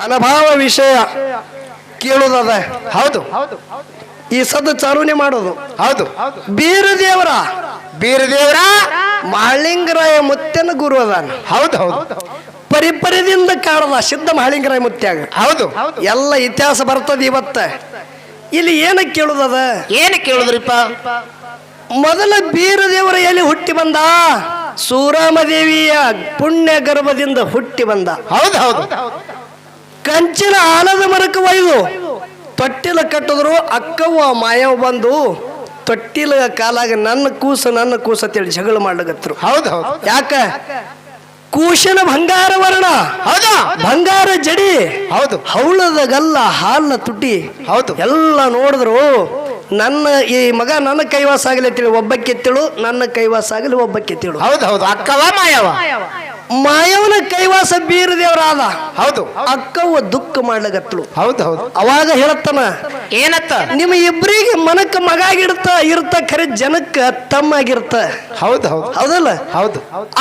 ಅನುಭವ ವಿಷಯ ಕೇಳುದದ ಹೌದು. ಈ ಸದ್ದು ಚಾರುಣಿ ಮಾಡೋದು. ಹೌದು. ಬೀರದೇವರ. ಬೀರದೇವರ. ಮಹಳಿಂಗರಾಯ ಮುತ್ತೇನ ಗುರು ಅದಾನ. ಹೌದು ಹೌದು. ಪರಿಪರಿದಿಂದ ಕಾಡದ ಸಿದ್ಧ ಮಹಳಿಂಗರಾಯ ಮುತ್ಯಾಗ. ಹೌದು. ಎಲ್ಲ ಇತಿಹಾಸ ಬರ್ತದ ಇವತ್ತ. ಇಲ್ಲಿ ಏನ ಕೇಳುದದ? ಏನು ಕೇಳುದ್ರಿಪ್ಪ? ಮೊದಲ ಬೀರದೇವರ ಎಲ್ಲಿ ಹುಟ್ಟಿ ಬಂದ? ಸೂರಾಮದೇವಿಯ ಪುಣ್ಯ ಗರ್ಭದಿಂದ ಹುಟ್ಟಿ ಬಂದ. ಹೌದು ಹೌದು. ಕಂಚಿನ ಆಲದ ಮರಕ್ಕೆ ಒಯ್ದು ತೊಟ್ಟಿಲ ಕಟ್ಟಿದ್ರು ಅಕ್ಕವ್ವ ಮಾಯವ ಬಂದು ತೊಟ್ಟಿಲ ಕಾಲಾಗ ನನ್ನ ಕೂಸ ನನ್ನ ಕೂಸ ಅಂತೇಳಿ ಜಗಳ ಮಾಡ್ಲಕತ್ರು. ಹೌದು ಹೌದು. ಯಾಕ? ಕೂಶನ ಬಂಗಾರ ವರ್ಣ ಹೌದಾ. ಬಂಗಾರ ಜಡಿ ಹೌದು. ಹೌಳದ ಗಲ್ಲ ಹಾಲ್ನ ತುಟಿ ಹೌದು. ಎಲ್ಲ ನೋಡಿದ್ರು. ನನ್ನ ಈ ಮಗ ನನ್ನ ಕೈವಾಸ ಆಗಲಿ ಅಂತೇಳಿ ಒಬ್ಬಕ್ಕೆ ತಿಳು ನನ್ನ ಕೈವಾಸ ಆಗಲಿ ಒಬ್ಬಕ್ಕೆ ತಿಳು. ಹೌದು ಹೌದು. ಅಕ್ಕವ ಮಾಯವ ಮಾಯವನ ಕೈವಾಸ ಬೀರದೇವರಾದ. ಹೌದು. ಅಕ್ಕವ್ವ ದುಃಖ ಮಾಡ್ಲಕತ್ಳು ಹೌದು ಹೌದು. ಅವಾಗ ಹೇಳತ್ತನ ಏನತ್ತ? ನಿಮ್ಮ ಇಬ್ಬರಿಗೆ ಮನಕ್ಕ ಮಗ ಆಗಿರ್ತ ಇರ್ತ ಖರೆ ಜನಕ್ಕ ತಮ್ಮಾಗಿರ್ತ. ಹೌದು ಹೌದು. ಹೌದಲ್ಲ? ಹೌದು.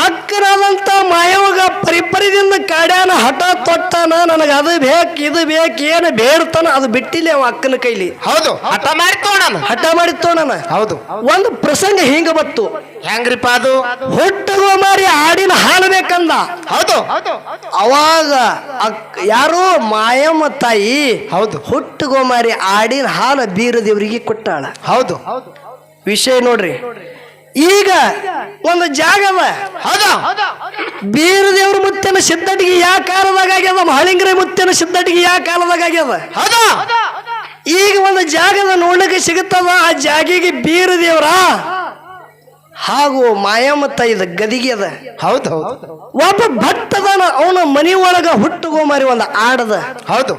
ಅಕ್ಕನಾದಂತ ಮಾಯವಾಗ ಪರಿಪರಿದಿಂದ ಕಾಡ್ಯಾನ ಹಠ ತೊಟ್ಟಾನ ನನಗ ಅದು ಬೇಕು ಇದು ಬೇಕು ಏನು ಬೇಡ್ತಾನ ಅದು ಬಿಟ್ಟಿಲ್ಲ ಅವ ಅಕ್ಕನ ಕೈಲಿ. ಹೌದು. ಹಠ ಮಾಡಿ ತೋಣನ ಹಠ ಮಾಡಿ ತೋಣನ ಹೌದು. ಒಂದು ಪ್ರಸಂಗ ಹಿಂಗ ಬತ್ತು ಹೆಂಗ್ರಿಪ್ಪ ಅದು? ಹುಟ್ಟಗೋ ಮಾರಿ ಆಡಿನ ಹಾಲು ಬೇಕಂದ. ಹೌದು. ಅವಾಗ ಯಾರು ಮಾಯಮ್ಮ ತಾಯಿ ಹೌದು. ಹುಟ್ಟು ಮಾರಿ ಆಡಿನ ಹಾಲು ಬೀರದಿವರಿಗೆ ಕೊಟ್ಟಾಳ. ಹೌದು. ವಿಷಯ ನೋಡ್ರಿ. ಈಗ ಒಂದು ಜಾಗ ಅದ. ಹೌದು. ಬೀರದೇವ್ರ ಮುತ್ತಿನ ಸಿದ್ಧಟಿಗೆ ಯಾವ ಕಾಲದಾಗ ಆಗ್ಯದ? ಮಹಳಿಂಗ್ರೆ ಮುತ್ತಿನ ಸಿದ್ಧಟಿಗೆ ಯಾವ ಕಾಲದಾಗ ಆಗ್ಯದ? ಹೌದ. ಈಗ ಒಂದು ಜಾಗದ ನೋಡ್ಲಿಕ್ಕೆ ಸಿಗುತ್ತದ? ಆ ಜಾಗಿಗೆ ಬೀರದೇವ್ರ ಹಾಗೂ ಮಾಯಾಮತ್ತ ಇದು ಗದಿಗೆ ಅದ. ಹೌದು ಹೌದು. ಒಬ್ಬ ಭಕ್ತದಾನ ಅವನ ಮನಿ ಒಳಗ ಹುಟ್ಟುಗೋಮಾರಿ ಒಂದು ಆಡದ ಹೌದು.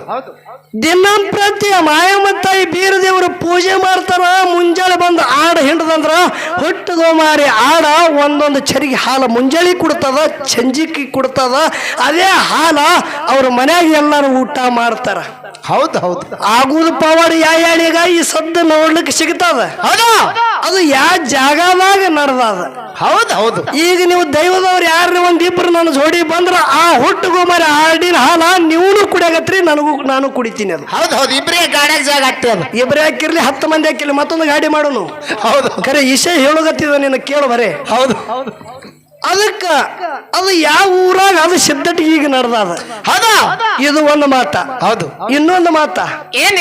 ದಿನಂಪ್ರತಿ ಮಾಯಾಮತ್ತಾಯಿ ತಾಯಿ ಬೀರದೇವರು ಪೂಜೆ ಮಾಡ್ತಾರ ಮುಂಜಾನೆ ಬಂದು ಆಡ ಹಿಂಡದಂದ್ರ ಹೊಟ್ಟು ಗೋಮಾರಿ ಆಡ ಒಂದೊಂದು ಚರಿಗೆ ಹಾಲು ಮುಂಜಾನೆ ಕೊಡ್ತದ ಚಂಜಿಕ್ಕಿ ಕೊಡ್ತದ ಅದೇ ಹಾಲ ಅವ್ರ ಮನ್ಯಾಗ ಎಲ್ಲರೂ ಊಟ ಮಾಡ್ತಾರ. ಹೌದು ಹೌದು. ಆಗುದು ಪವಾಡ ಯಾಳಿಗ ಈ ಸದ್ದು ನೋಡ್ಲಿಕ್ಕೆ ಸಿಗ್ತದ? ಅದು ಯಾವ ಜಾಗದಾಗ ನಡ್ದದ. ಹೌದು ಹೌದು. ಈಗ ನೀವು ದೈವದವ್ರು ಯಾರು ಇಬ್ಬರು ನನ್ನ ಜೋಡಿ ಬಂದ್ರ ಆ ಹುಟ್ಟುಗೂ ಮರ ಆಡಿನ ಹಾಲ ನೀವು ಕುಡಿಯಾಗತ್ರಿ ನನಗೂ ನಾನು ಕುಡಿತೀನಿ ಅದು. ಹೌದು ಹೌದು. ಇಬ್ಬರೇ ಗಾಡ್ಯಾಗ ಜಾಗ ಆಗ್ತದೆ ಅದು. ಇಬ್ಬರೇ ಹಾಕಿರ್ಲಿ ಹತ್ತು ಮಂದಿ ಹಾಕಿರ್ಲಿ ಮತ್ತೊಂದು ಗಾಡಿ ಮಾಡೋನು. ಹೌದು. ಖರೆ ಇಶೆ ಹೇಳುಗತ್ತಿದ ನಿನ್ನ ಕೇಳು ಬರೇ. ಹೌದು. ಹೌದು ಅದಕ್ಕ ಅದು ಯಾವ ಊರಾಗ ಅದು ಸಿದ್ಧಟಿಗೆ ಈಗ ನಡೆದ ಹೌದು. ಇದು ಒಂದು ಮಾತ. ಹೌದು. ಇನ್ನೊಂದು ಮಾತ. ಏನ್